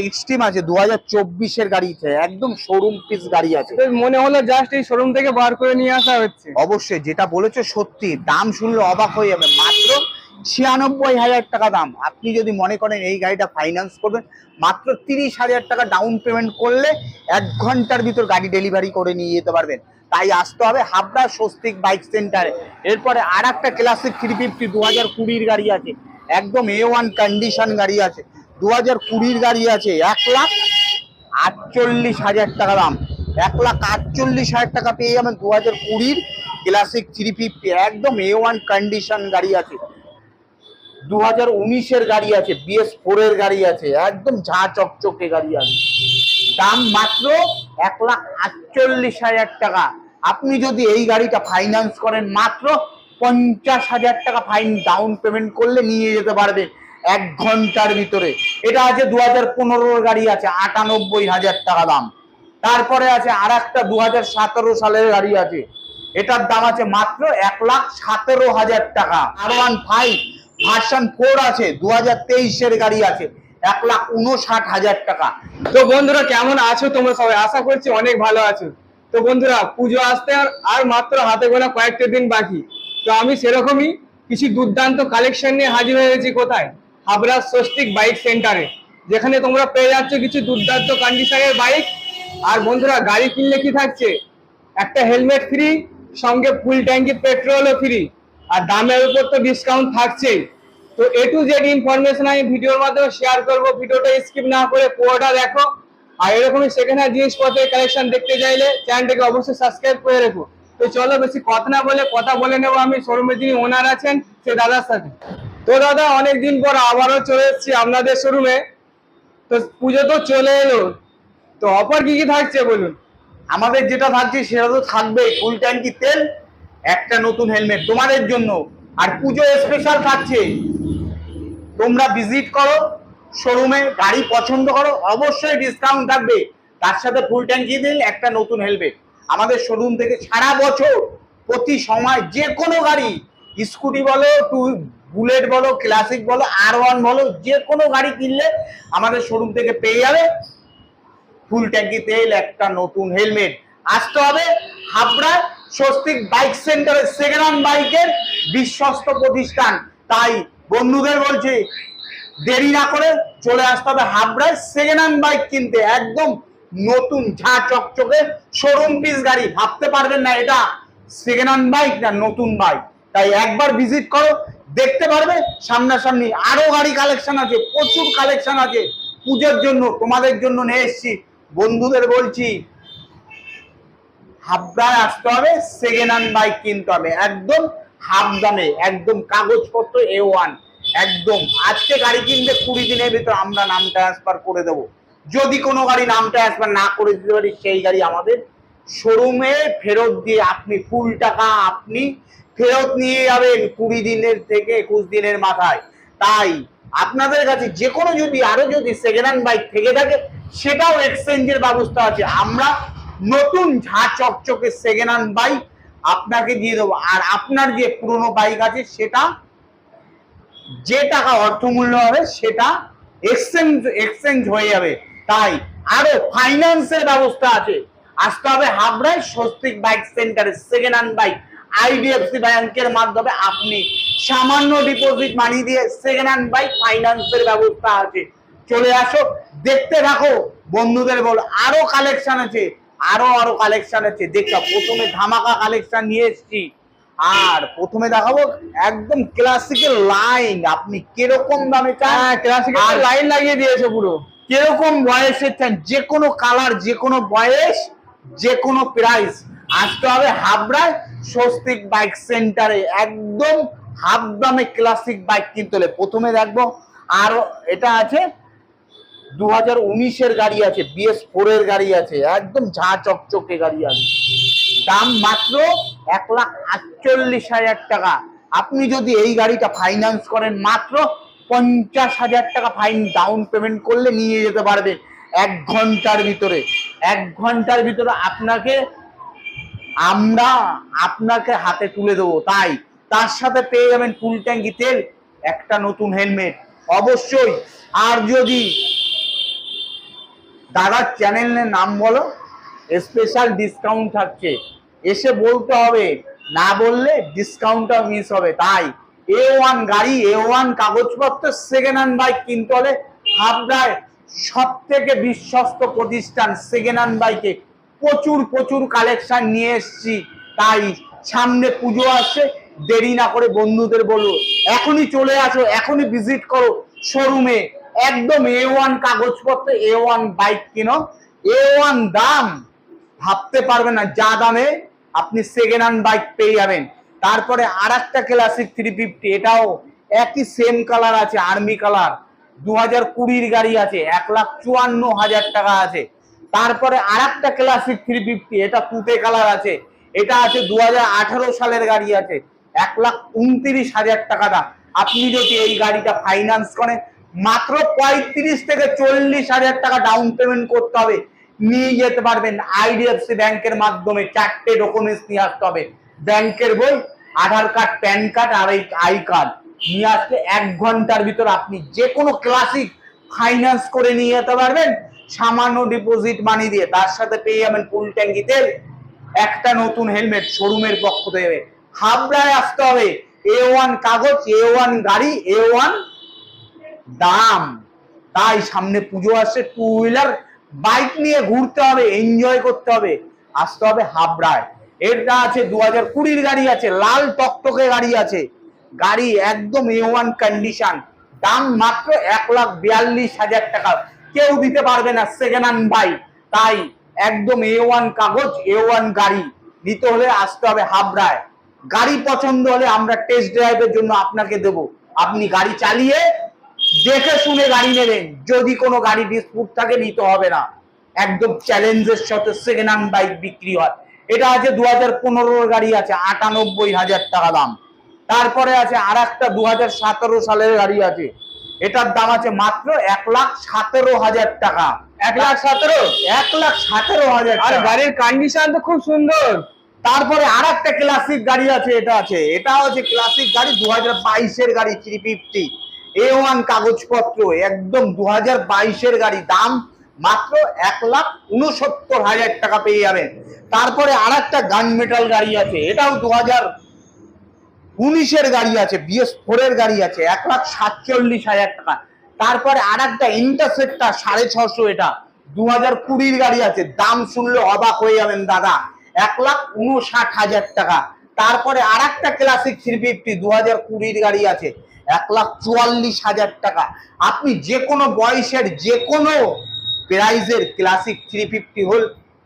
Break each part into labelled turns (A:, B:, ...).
A: Extreme আছে দু হাজার চব্বিশের একদম শোরুম পিস গাড়ি আছে।
B: মনে হলো জাস্ট এই শোরুম থেকে বার করে নিয়ে আসা হচ্ছে।
A: অবশ্যই যেটা বলেছ সত্যি দাম শুনলে অবাক হয়ে যাবে। মাত্র ছিয়ানব্বই হাজার টাকা দাম। আপনি যদি মনে করেন এই গাড়িটা ফাইন্যান্স করবেন মাত্র তিরিশ হাজার টাকা ডাউন পেমেন্ট করলে এক ঘণ্টার ভিতর গাড়ি ডেলিভারি করে নিয়ে যেতে পারবেন। তাই আসতে হবে হাবড়া স্বস্তিক বাইক সেন্টারে এরপরে আর একটা ক্লাসিক থ্রি ফিফটি দু হাজার কুড়ির গাড়ি আছে। একদম এ ওয়ান কন্ডিশন গাড়ি আছে। দু হাজার কুড়ির গাড়ি আছে, এক লাখ আটচল্লিশ হাজার টাকা দাম। এক লাখ আটচল্লিশ হাজার টাকা পেয়ে যাবেন দু হাজার কুড়ির ক্লাসিক থ্রি ফিফটি, একদম এ ওয়ান কন্ডিশন গাড়ি আছে। দু হাজার উনিশের গাড়ি আছে বিএস ফোরের গাড়ি আছে, একদম ঝাঁ চকচকে গাড়ি আছে। দাম মাত্র এক লাখ আটচল্লিশ হাজার টাকা। আপনি যদি এই গাড়িটা ফাইন্যান্স করেন, মাত্র পঞ্চাশ হাজার টাকা ফাইন ডাউন পেমেন্ট করলে নিয়ে যেতে পারবেন। এক ঘণ্টার ভিতরে। এটা আছে দু হাজার পনেরোর গাড়ি আছে, আটানব্বই হাজার টাকা দাম। তারপরে আছে আর একটা দু হাজার সতেরো সালের গাড়ি আছে। এটার দাম আছে মাত্র এক লাখ সতেরো হাজার টাকা। R one five version four আছে দু হাজার তেইশের গাড়ি আছে, এক লাখ উনষাট হাজার টাকা।
B: তো বন্ধুরা, কেমন আছো তোমরা সবাই? আশা করছি অনেক ভালো আছো। তো বন্ধুরা, পুজো আসতে আর আর মাত্র হাতে গোনা কয়েকটা দিন বাকি। তো আমি সেরকমই কিছু দুর্দান্ত কালেকশন নিয়ে হাজির হয়ে গেছি কোথায়? হাবড়া স্বস্তিক বাইক সেন্টারে, যেখানে তোমরা পেয়ে যাচ্ছ কিছু দুর্দান্ত কন্ডিশনের বাইক। আর বন্ধুরা, গাড়ি কিনলে কি থাকছে? একটা হেলমেট ফ্রি সঙ্গে ফুল ট্যাঙ্কি পেট্রোলও ফ্রি আর দামের উপর তো ডিসকাউন্ট থাকছেই। তো এ টু জেড ইনফরমেশন আমি ভিডিওর মাধ্যমে শেয়ার করব, ভিডিওটা স্কিপ না করে পুরোটা দেখো। আর এরকমই সেকেন্ড জিনিসপত্রের কালেকশন দেখতে চাইলে চ্যানেলটাকে অবশ্যই সাবস্ক্রাইব করে রেখো। তো চলো বেশি কথা না বলে, কথা বলে নেব আমি। শোরুমের যিনি ওনার আছেন, সে দাদার সাথে। তো দাদা, অনেকদিন পর আবারও চলে এসেছি আপনাদের শোরুমে। তো পুজো তো চলে এলো। তো অফার কি কি থাকছে বলুন?
A: আমাদের যেটা থাকছে সেটা তো থাকবে ফুল ট্যাঙ্কি তেল, একটা নতুন হেলমেট তোমাদের জন্য। আর পুজো স্পেশাল থাকছে। তোমরা ভিজিট করো, শোরুমে গাড়ি পছন্দ করো, অবশ্যই ডিসকাউন্ট থাকবে। তার সাথে ফুল ট্যাঙ্কি তেল, একটা নতুন হেলমেট। আমাদের শোরুম থেকে সারা বছর প্রতি সময় যে কোনো গাড়ি, স্কুটি বলো, টু বুলেট বলো, ক্লাসিক বলো আর ওয়ান বলো, যে কোনো গাড়ি কিনলে আমাদের শোরুম থেকে পেয়ে যাবে। ফুল ট্যাঙ্কি তেল, একটা নতুন হেলমেট আসতে হবে হাবড়া স্বস্তিক বাইক সেন্টারের সেকেন্ড হ্যান্ড বাইকের বিশ্বস্ত প্রতিষ্ঠান। তাই বন্ধুদের বলছি, দেরি না করে চলে আসতে হবে হাবড়ায় সেকেন্ড হ্যান্ড বাইক কিনতে। একদম নতুন ঝা চকচকে শোরুম পিস গাড়ি। ভাবতে পারবেন না, এটা সেকেন্ড হ্যান্ড বাইক না, নতুন বাইক তাই একবার ভিজিট করো দেখতে পারবে? সামনাসামনি আরও গাড়ি কালেকশন আছে, প্রচুর কালেকশন আছে। পুজোর জন্য, তোমাদের জন্য নিয়ে এসেছি। বন্ধুদের বলছি হাবড়ায় আসতে হবে সেকেন্ড হ্যান্ড বাইক কিনতে হবে। একদম হাফ দামে একদম কাগজপত্র এ ওয়ান একদম। আজকে গাড়ি কিনতে কুড়ি দিনের ভিতর, আমরা নাম ট্রান্সফার করে দেবো। যদি কোনো গাড়ি নাম ট্রান্সফার না করে দিতে পারি, সেই গাড়ি আমাদের শোরুমে ফেরত দিয়ে আপনি ফুল টাকা আপনি ফেরত নিয়ে যাবেন কুড়ি দিনের থেকে একুশ দিনের মাথায়। তাই আপনাদের কাছে যে কোনো যদি, আরও যদি সেকেন্ড হ্যান্ড বাইক থেকে থাকে, সেটাও এক্সচেঞ্জের ব্যবস্থা আছে। আমরা নতুন ঝা চকচকে সেকেন্ড হ্যান্ড বাইক আপনাকে দিয়ে দেবো। আর আপনার যে পুরনো বাইক আছে, সেটা যে টাকা অর্থমূল্য হবে, সেটা এক্সচেঞ্জ এক্সচেঞ্জ হয়ে যাবে। তাই আরও ফাইন্যান্সের ব্যবস্থা আছে। আসতে হবে হাবড়ায় স্বস্তিক বাইক সেন্টারে সেকেন্ড হ্যান্ড বাইক আইডিএফসি ব্যাংকের মাধ্যমে আপনি সামান্য ডিপোজিট মানি দিয়ে সেকেন্ড হ্যান্ড বাইক ফাইন্যান্সের ব্যবস্থা আছে। চলে আসো দেখতে থাকো বন্ধুদের বল আরও কালেকশন আছে আরও আরও কালেকশন আছে। দেখো প্রথমে ধামাকা কালেকশন নিয়ে এসেছি। আর প্রথমে দেখাবো একদম ক্লাসিক্যাল লাইন আপনি কীরকম দামে চান?
B: হ্যাঁ ক্লাসিক
A: আর
B: লাইন লাগিয়ে দিয়েছে পুরো।
A: কীরকম বয়সের চান? যে কোনো কালার যে কোনো বয়স যে কোনো প্রাইস আসতে হবে হাবড়ায় স্বস্তিক বাইক সেন্টারে একদম হাফ দামে ক্লাসিক বাইক কিনতে হলে। প্রথমে দেখব, আর এটা আছে দু হাজার উনিশের গাড়ি আছে, বিএস ফোরের গাড়ি আছে, একদম ঝা চকচকে গাড়ি আছে। দাম মাত্র এক লাখ আটচল্লিশ হাজার টাকা। আপনি যদি এই গাড়িটা ফাইন্যান্স করেন, মাত্র পঞ্চাশ হাজার টাকা ফাইন ডাউন পেমেন্ট করলে নিয়ে যেতে পারবেন। এক ঘণ্টার ভিতরে। এক ঘণ্টার ভিতরে আপনাকে আমরা আপনাকে হাতে তুলে দেবো, তাই তার সাথে পেয়ে যাবেন ফুল ট্যাঙ্কি তেল, একটা নতুন হেলমেট। অবশ্যই, আর যদি দাদার চ্যানেলের নাম বলো স্পেশাল ডিসকাউন্ট থাকছে। এসে বলতে হবে, না বললে ডিসকাউন্টটা মিস হবে। তাই এ ওয়ান গাড়ি এ ওয়ান কাগজপত্র সেকেন্ড হ্যান্ড বাইক কিনতে হলে হাবড়ায় সব থেকে বিশ্বস্ত প্রতিষ্ঠান সেকেন্ড হ্যান্ড বাইকে প্রচুর প্রচুর কালেকশন নিয়ে এসেছি। তাই সামনে পুজো আসছে, দেরি না করে বন্ধুদের বলব এখনই চলে আসো, এখনই ভিজিট করো শোরুমে একদম এ ওয়ান কাগজপত্র এ ওয়ান বাইক কিনো। এ ওয়ান দাম, ভাবতে পারবেন না, যা দামে আপনি সেকেন্ড হ্যান্ড বাইক পেয়ে যাবেন। তারপরে আর একটা ক্লাসিক থ্রি ফিফটি এটাও একই সেম কালার আছে আর্মি কালার দু হাজার কুড়ির গাড়ি আছে, এক লাখ চুয়ান্ন হাজার টাকা আছে। তারপরে আর একটা ক্লাসিক থ্রি ফিফটি এটা তুতে কালার আছে। এটা আছে দু হাজার আঠারো সালের গাড়ি আছে। এক লাখ উনত্রিশ হাজার টাকাটা আপনি যদি এই গাড়িটা ফাইন্যান্স করেন, মাত্র পঁয়ত্রিশ থেকে চল্লিশ হাজার টাকা ডাউন পেমেন্ট করতে হবে। নিয়ে যেতে পারবেন আইডিএফসি ব্যাংকের মাধ্যমে। চারটে ডকুমেন্টস নিয়ে আসতে হবে। ব্যাংকের বই, আধার কার্ড প্যান কার্ড আর এই আই কার্ড নিয়ে আসলে এক ঘণ্টার ভিতর আপনি যে কোনো ক্লাসিক ফাইন্যান্স করে নিয়ে যেতে পারবেন। সামান্য ডিপোজিট মানি দিয়ে তার সাথে পেয়ে যাবেন ফুল ট্যাঙ্কি তেল, একটা নতুন হেলমেট শোরুমের পক্ষ থেকে। হাবড়ায় আসতে হবে। এ ওয়ান কাগজ এ ওয়ান গাড়ি এ ওয়ান দাম। তাই সামনে পুজো আসছে টু হুইলার বাইক নিয়ে ঘুরতে হবে এনজয় করতে হবে। আসতে হবে হাবড়ায়। এটা আছে দু হাজার কুড়ির গাড়ি আছে, লাল টকটকে গাড়ি আছে। গাড়ি একদম এ ওয়ান কন্ডিশন দাম মাত্র এক লাখ বিয়াল্লিশ হাজার টাকা। কেউ দিতে পারবে না সেকেন্ড হ্যান্ড বাইক তাই একদম এ ওয়ান কাগজ এ ওয়ান গাড়ি নিতে হলে আসতে হবে হাবড়ায়। গাড়ি পছন্দ হলে আমরা টেস্ট ড্রাইভের জন্য আপনাকে দেব। আপনি গাড়ি চালিয়ে দেখে শুনে গাড়ি নেবেন। যদি কোনো গাড়ি ডিসপুট থাকে, নিতে হবে না। একদম চ্যালেঞ্জের সাথে সেকেন্ড হ্যান্ড বাইক বিক্রি হয়। এটা আছে দু হাজার গাড়ি আছে, আটানব্বই হাজার টাকা দাম। তারপরে আছে আর একটা দু হাজার সতেরো সালের গাড়ি আছে। এটার দাম আছে মাত্র এক লাখ সতেরো হাজার টাকা।
B: এক লাখ সতেরো?
A: এক লাখ সতেরো হাজার
B: আর। গাড়ির কন্ডিশন তো খুব সুন্দর।
A: তারপরে আর একটা ক্লাসিক গাড়ি আছে এটা আছে। এটা হচ্ছে ক্লাসিক গাড়ি দু হাজার বাইশের গাড়ি থ্রি ফিফটি এ ওয়ান কাগজপত্র একদম দু হাজার বাইশের গাড়ি। দাম মাত্র এক লাখ উনসত্তর হাজার টাকা পেয়ে যাবেন। তারপরে আর একটা গান মেটাল গাড়ি আছে এটাও দু হাজার উনিশের গাড়ি আছে বিএস ফোরের গাড়ি আছে, এক লাখ সাতচল্লিশ হাজার টাকা। তারপরে আর একটা ইন্টারসেপ্টার সাড়ে ছশো এটা দু হাজার কুড়ির গাড়ি আছে, দাম শুনলে অবাক হয়ে যাবেন দাদা, এক লাখ উনষাট হাজার টাকা। তারপরে আর একটা ক্লাসিক থ্রি ফিফটি দু হাজার কুড়ির গাড়ি আছে, এক লাখ চুয়াল্লিশ হাজার টাকা। আপনি যে কোনো বয়সের যে কোনো প্রাইজের ক্লাসিক থ্রি ফিফটি হল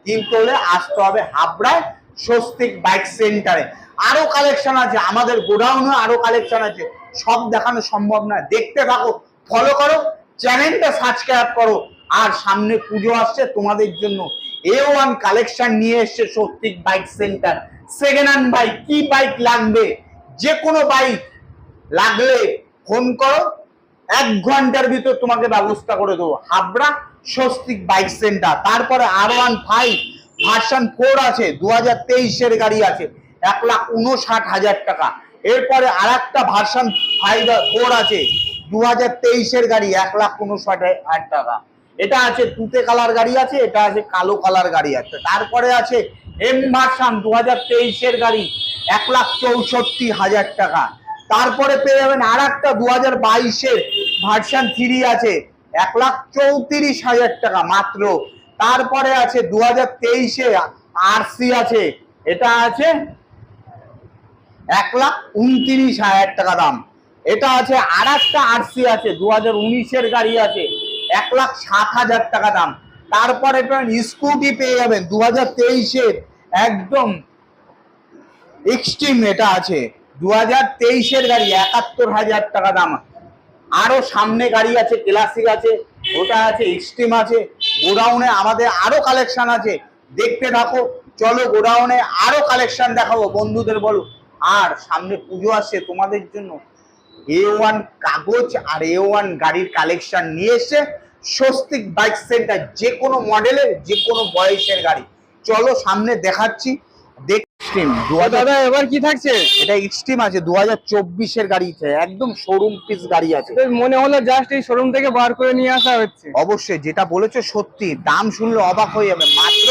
A: কিনতে হলে আসতে হবে হাবড়ায় স্বস্তিক বাইক সেন্টারে আরও কালেকশন আছে, আমাদের গোডাউনে আরও কালেকশন আছে। সব দেখানো সম্ভব না দেখতে থাকো ফলো করো চ্যানেলটা সাবস্ক্রাইব করো, আর সামনে পুজো আসছে তোমাদের জন্য। এ ওয়ান কালেকশন নিয়ে এসছে Swastik bike centre second hand bike কি বাইক লাগবে? যে কোনো বাইক লাগলে ফোন করো, এক ঘণ্টার ভিতর তোমাকে ব্যবস্থা করে দেবো। হাবড়া স্বস্তিক বাইক সেন্টার তারপরে R one five version four আছে, দু হাজার তেইশের গাড়ি আছে। এক লাখ উনষাট হাজার টাকা। এরপরে আর একটা ভার্সন ফাইভ ফোর আছে দু হাজার তেইশের গাড়ি, এক লাখ উনষাট হাজার টাকা। এটা আছে তুতে কালার গাড়ি আছে, এটা আছে কালো কালার গাড়ি আছে। তারপরে আছে এম ভার্সন দু হাজার তেইশের গাড়ি, এক লাখ চৌষট্টি হাজার টাকা। তারপরে পেয়ে যাবেন আর একটা দু হাজার বাইশের ভার্সান থ্রি আছে, এক লাখ চৌত্রিশ হাজার টাকা মাত্র। তারপরে আছে দু হাজার তেইশে আরসি আছে, এটা আছে এক লাখ উনত্রিশ হাজার টাকা দাম। এটা আছে আর একটা আরসি আছে দু হাজার উনিশের গাড়ি আছে, এক লাখ সাত হাজার টাকা দাম। তারপরে স্কুটি পেয়ে যাবেন দু হাজার তেইশের একদম এক্সট্রিম এটা আছে দু হাজার তেইশের গাড়ি, একাত্তর হাজার টাকা দাম। আরও সামনে গাড়ি আছে ক্লাসিক আছে, ওটা আছে এক্সট্রিম আছে, গোডাউনে আমাদের আরও কালেকশন আছে। দেখতে থাকো, চলো গোডাউনে আরও কালেকশন দেখাবো, বন্ধুদের বলো। আর সামনে পুজো আসে তোমাদের জন্য। এ ওয়ান কাগজ আর এ ওয়ান গাড়ির কালেকশন নিয়ে এসে স্বস্তিক বাইক সেন্টার যে কোনো মডেলের যে কোনো বয়সের গাড়ি। চলো সামনে দেখাচ্ছি। এক্সট্রিম
B: দাদা এবার কি থাকছে?
A: এটা এক্সট্রিম আছে দু হাজার চব্বিশের গাড়িতে একদম শোরুম পিস গাড়ি আছে।
B: মনে হলো জাস্ট এই শোরুম থেকে বার করে নিয়ে আসা হচ্ছে।
A: অবশ্যই যেটা বলেছ সত্যি। দাম শুনলে অবাক হয়ে যাবে। মাত্র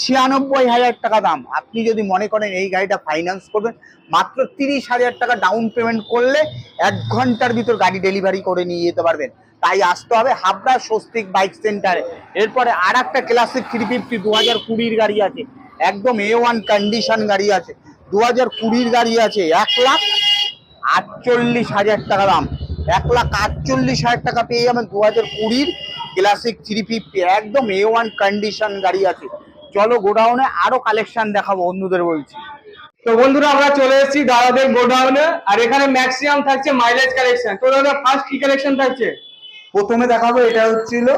A: ছিয়ানব্বই হাজার টাকা দাম। আপনি যদি মনে করেন এই গাড়িটা ফাইন্যান্স করবেন, মাত্র তিরিশ হাজার টাকা ডাউন পেমেন্ট করলে এক ঘণ্টার ভিতর গাড়ি ডেলিভারি করে নিয়ে যেতে পারবেন। তাই আসতে হবে হাবড়া স্বস্তিক বাইক সেন্টারে এরপরে আর একটা ক্লাসিক থ্রি ফিফটি দু হাজার কুড়ির গাড়ি আছে। একদম এ ওয়ান কন্ডিশন গাড়ি আছে। দু হাজার কুড়ির গাড়ি আছে, এক লাখ আটচল্লিশ হাজার টাকা দাম। এক লাখ আটচল্লিশ হাজার টাকা পেয়ে যাবেন দু হাজার কুড়ির ক্লাসিক থ্রি ফিফটি একদম এ ওয়ান কন্ডিশন গাড়ি আছে। চলো গোডাউনে আরও কালেকশন দেখাবো অন্যদের বলছি।
B: তো বন্ধুরা আমরা চলে এসেছি দাদাদের গোডাউনে আর এখানে ম্যাক্সিমাম থাকছে মাইলেজ কালেকশন তো দাদা ফার্স্ট কি কালেকশন থাকছে?
A: প্রথমে দেখাবো এটা হচ্ছিল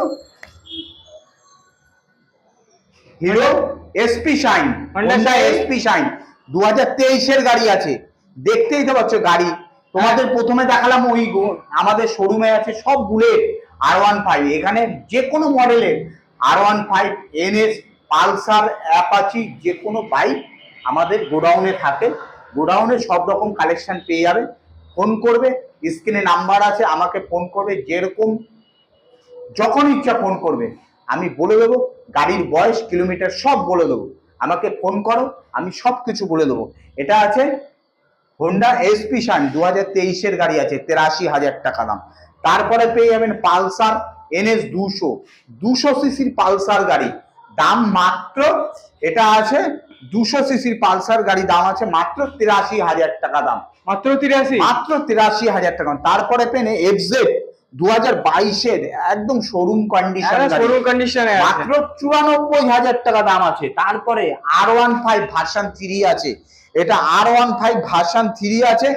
A: Hero SP Shine Honda. SP Shine? দু হাজার তেইশের গাড়ি আছে। দেখতেই তো পাচ্ছ গাড়ি। তোমাদের প্রথমে দেখালাম ওই গো- আমাদের শোরুমে আছে সব বুলেট আর ওয়ান ফাইভ এখানে যে কোনো মডেলের R one five NS Pulsar, Apache যে কোনো বাইক আমাদের গোডাউনে থাকে। গোডাউনে সব রকম কালেকশন পেয়ে যাবে। ফোন করবে, স্ক্রিনে নাম্বার আছে, আমাকে ফোন করবে, যেরকম যখন ইচ্ছা ফোন করবে। আমি বলে দেবো, গাড়ির বয়স, কিলোমিটার সব বলে দেবো। আমাকে ফোন করো, আমি সব কিছু বলে দেবো। এটা আছে হোন্ডা এসপি শান দু হাজার তেইশের গাড়ি আছে, তেরাশি হাজার টাকা দাম। তারপরে পেয়ে যাবেন পালসার এনএস দুশো। দুশো সিসির পালসার গাড়ি। দাম মাত্র এটা আছে দুশো সিসির পালসার গাড়ি দাম আছে মাত্র তিরাশি হাজার টাকা দাম।
B: মাত্র তিরাশি?
A: মাত্র তিরাশি হাজার টাকা তারপরে পেনে এফজেড দু হাজার বাইশের একদম শোরুম কন্ডিশন
B: শোরুম কন্ডিশনে
A: মাত্র চুরানব্বই হাজার টাকা দাম আছে। তারপরে R one five version three আছে। এটা R one five version three আছে।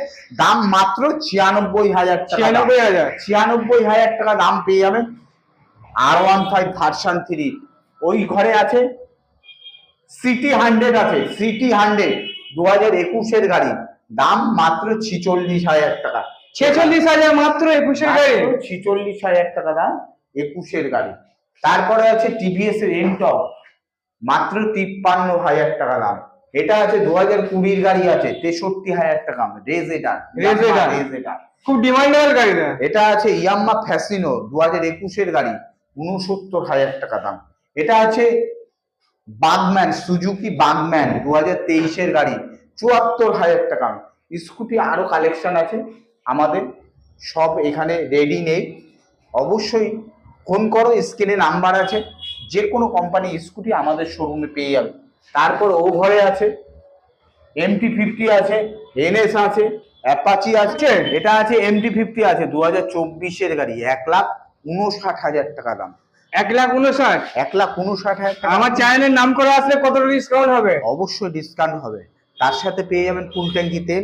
A: দাম মাত্র ছিয়ানব্বই হাজার।
B: ছিয়ানব্বই হাজার।
A: ছিয়ানব্বই হাজার টাকা দাম পেয়ে যাবেন। R one five version three ওই ঘরে আছে? সিটি হান্ড্রেড আছে সিটি হান্ড্রেড দু হাজার একুশের গাড়ি। দাম মাত্র ছিচল্লিশ হাজার টাকা।
B: ছেচল্লিশ হাজার মাত্র একুশের গাড়ি?
A: ছিচল্লিশ হাজার টাকা দাম একুশের গাড়ি। তারপরে আছে টিভিএস এর এনটপ মাত্র তিপ্পান্ন হাজার টাকা দাম। এটা আছে দু হাজার কুড়ির গাড়ি আছে তেষট্টি হাজার টাকা রেজ এটা
B: Raisetar।
A: রেজ এটা
B: খুব ডিমান্ডেবল গাড়িটা।
A: এটা আছে ইয়াম্মা ফ্যাসিনো দু হাজার একুশের গাড়ি উনসত্তর হাজার টাকা দাম। এটা আছে বাগম্যান, সুজুকি বাগম্যান দু হাজার তেইশের গাড়ি, চুয়াত্তর হাজার টাকা। স্কুটি আরও কালেকশন আছে আমাদের, সব এখানে রেডি নেই। অবশ্যই ফোন করো, স্ক্রিনে নাম্বার আছে যে কোনো কোম্পানি স্কুটি আমাদের শোরুমে পেয়ে যাবে। তারপর ও ঘরে আছে এমটি ফিফটি আছে এনএস আছে অ্যাপাচি আছে, এটা আছে এমটি ফিফটি আছে দু হাজার চব্বিশের গাড়ি, এক লাখ উনষাট হাজার টাকা দাম।
B: এক লাখ উনষাট?
A: এক লাখ উনষাট
B: আমার চ্যানেলের নাম করে আসলে কত ডিসকাউন্ট হবে?
A: অবশ্যই ডিসকাউন্ট হবে। তার সাথে পেয়ে যাবেন ফুল ট্যাঙ্কি তেল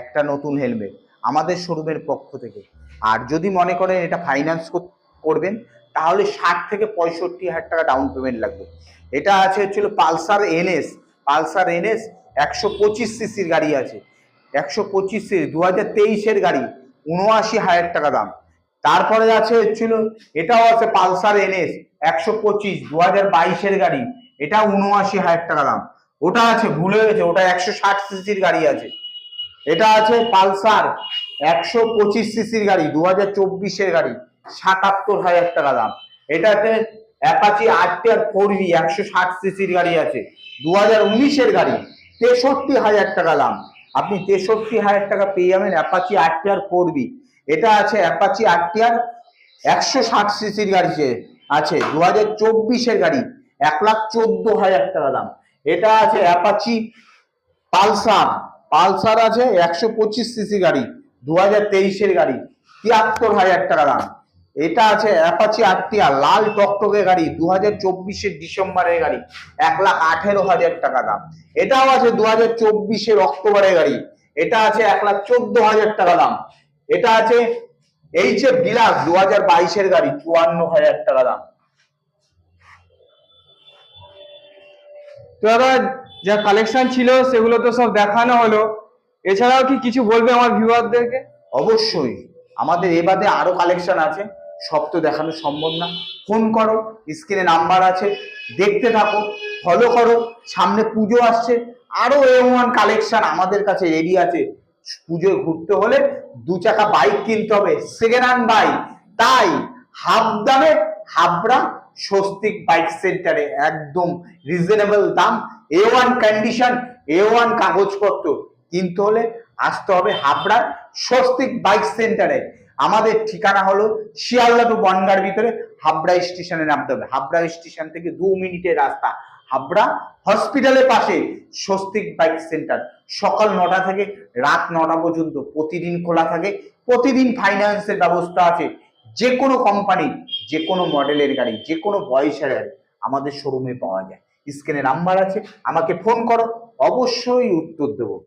A: একটা নতুন হেলমেট আমাদের শোরুমের পক্ষ থেকে। আর যদি মনে করেন এটা ফাইন্যান্স করবেন তাহলে ষাট থেকে পঁয়ষট্টি হাজার টাকা ডাউন পেমেন্ট লাগবে। এটা আছে হচ্ছিল পালসার এনএস। পালসার এনএস একশো পঁচিশ সিসির গাড়ি আছে। একশো পঁচিশ সিসি দু হাজার তেইশের গাড়ি উনআশি হাজার টাকা দাম। তারপরে আছে হচ্ছিল, এটাও আছে পালসার এনএস, একশো পঁচিশ দু হাজার বাইশের গাড়ি, এটা উনআশি হাজার টাকা দাম। ওটা আছে, ভুলে গেছে, ওটা একশো ষাট সিসির গাড়ি আছে। এটা আছে পালসার, একশো পঁচিশ সিসির গাড়ি দু হাজার চব্বিশের গাড়ি, সাতাত্তর হাজার টাকা দাম। এটাতে অ্যাপাচি আরটিআর ফোর ভি একশো ষাট সিসির গাড়ি আছে। দু হাজার উনিশের গাড়ি, তেষট্টি হাজার টাকা দাম। আপনি তেষট্টি হাজার টাকা পেয়ে যাবেন অ্যাপাচি আরটিআর ফোর ভি এটা আছে অ্যাপাচি আরটিআর একশো ষাট সিসির গাড়ি আছে- দু হাজার চব্বিশের গাড়ি এক লাখ চোদ্দ হাজার টাকা দাম। এটা আছে অ্যাপাচি পালসার পালসার আছে একশো পঁচিশ সিসি গাড়ি দু হাজার তেইশের গাড়ি, তিয়াত্তর হাজার টাকা দাম। এটা আছে অ্যাপাচি আরটিআর লাল টকটকে গাড়ি দু হাজার চব্বিশের ডিসেম্বরের গাড়ি এক লাখ আঠেরো হাজার টাকা দাম। এটাও আছে দু হাজার চব্বিশের অক্টোবরের গাড়ি, এটা আছে এক লাখ চোদ্দ হাজার টাকা দাম। এটা আছে এইচ এফ ডিলাক্স দু হাজার বাইশের গাড়ি, চুয়ান্ন হাজার টাকা দাম।
B: তো দাদা, যা কালেকশন ছিল সেগুলো তো সব দেখানো হলো। এছাড়াও কি কিছু বলবে আমার ভিউয়ারদেরকে
A: অবশ্যই। আমাদের এবারে আরও কালেকশন আছে। সব তো দেখানো সম্ভব না। ফোন করো স্ক্রিনে নাম্বার আছে। দেখতে থাকো ফলো করো। সামনে পুজো আসছে। আরও এ ওয়ান কালেকশন আমাদের কাছে রেডি আছে। পুজোয় ঘুরতে হলে দু চাকা বাইক কিনতে হবে সেকেন্ড হ্যান্ড বাইক তাই হাফ দামে হাবড়া স্বস্তিক বাইক সেন্টারে একদম রিজনেবল দাম A one condition A one কাগজপত্র কিনতে হলে আসতে হবে হাবড়ার স্বস্তিক বাইক সেন্টারে আমাদের ঠিকানা হলো শিয়ালদা টু বনগার ভিতরে হাবড়া স্টেশনে নামতে হবে। হাবড়া স্টেশন থেকে দু মিনিটের রাস্তা। হাবড়া হসপিটালের পাশে স্বস্তিক বাইক সেন্টার। সকাল নটা থেকে রাত নটা পর্যন্ত প্রতিদিন খোলা থাকে। প্রতিদিন ফাইন্যান্সের ব্যবস্থা আছে। যে কোনো কোম্পানি যে কোনো মডেলের গাড়ি যে কোনো বয়সের গাড়ি আমাদের শোরুমে পাওয়া যায়। স্ক্রিনে নাম্বার আছে। আমাকে ফোন করো। অবশ্যই উত্তর দেবো।